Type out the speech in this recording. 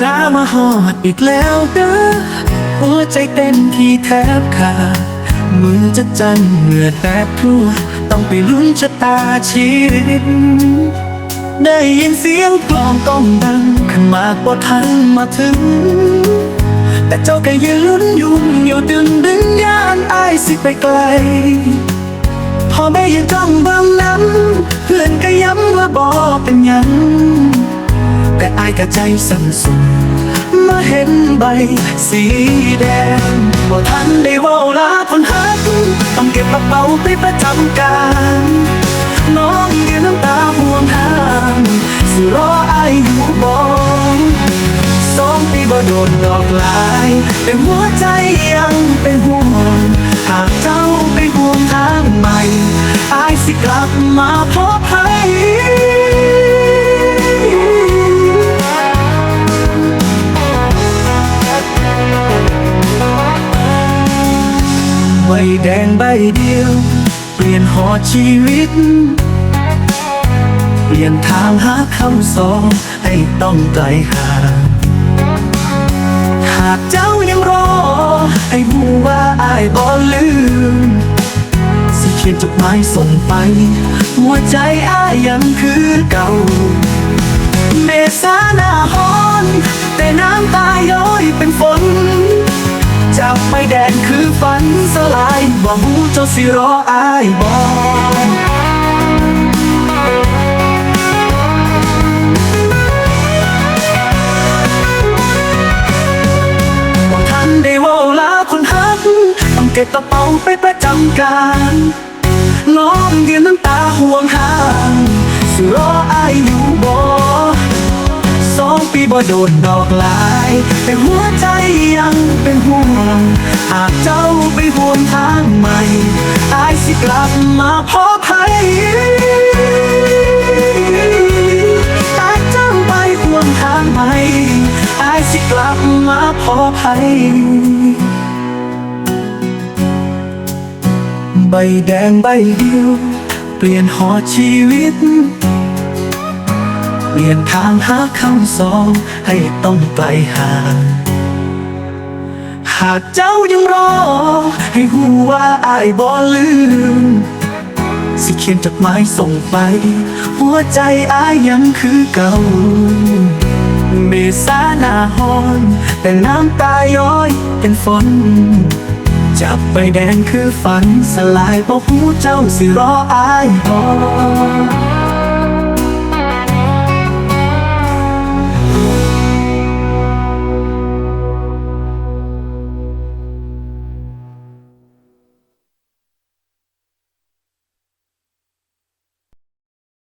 จ้ามาหอดอีกแล้วเด้อหัวใจเต้นที่แทบขาดมือจะจันเหงื่อแตกพรั่วต้องไปลุ้นชะตาชีวิตได้ยินเสียงกลองก้องดังขึ้นมาปวดทันมาถึง แต่เจ้าก็ยืนยุ่งอยู่ดึงดึงยานอายสิไปไกล พอแม่ยังจ้องเบิ่งนั้นเพื่อนก็ย้ำว่าบอเป็นยัง ก็ใจสั่นสุดมาเห็นใบสีแดงบ่ทันได้เว่าลาคนหักต้องเก็บกระเป๋าไปประจำการน้องยืนน้ำตาห่วงหางสิรออายอยู่บ่สองปีบ่โดนหลอกลาย แต่หัวใจยังเป็นห่วงหากเจ้าไปห่วงทางใหม่อายสิกลับมาพบ ให้ใบแดงใบเดียว เปลี่ยนหอชีวิต เปลี่ยนทางหาคำสองให้ต้องไกลห่างหากเจ้ายังรอ ให้รู้ว่าอายบ่ลืม สิเขียนจดหมายส่งไป หัวใจอายยังคือเก่า เมษาหน้าฮ้อนแต่น้า สลายบ่หูเจ้าสิรออายบ่บ่ทันได้ว่าลาคนหักต้องเก็บกระเป๋าไปประจำการน้องยืนน้ำตาห่วงหางสิรออายอยู่บ่สองปีบ่โดนดอกลายแต่หัวใจ หากเจ้าไปห่วงทางใหม่อายสิกลับมาพบให้หากเจ้าไปห่วงทางใหม่อายสิกลับมาพบให้ใบแดงใบเดียว เปลี่ยนหอชีวิต เปลี่ยนทางหาคำสองให้ต้องไกลห่าง หากเจ้ายังรอ ให้หูว่าอายบ่ลืม สิเขียนจดหมายส่งไป หัวใจอายยังคือเก่า เมษาหน้าฮอน แต่น้ำตาย้อยเป็นฝน จับใบแดงคือฝันสลายเพราะหูเจ้าสิรออายพอ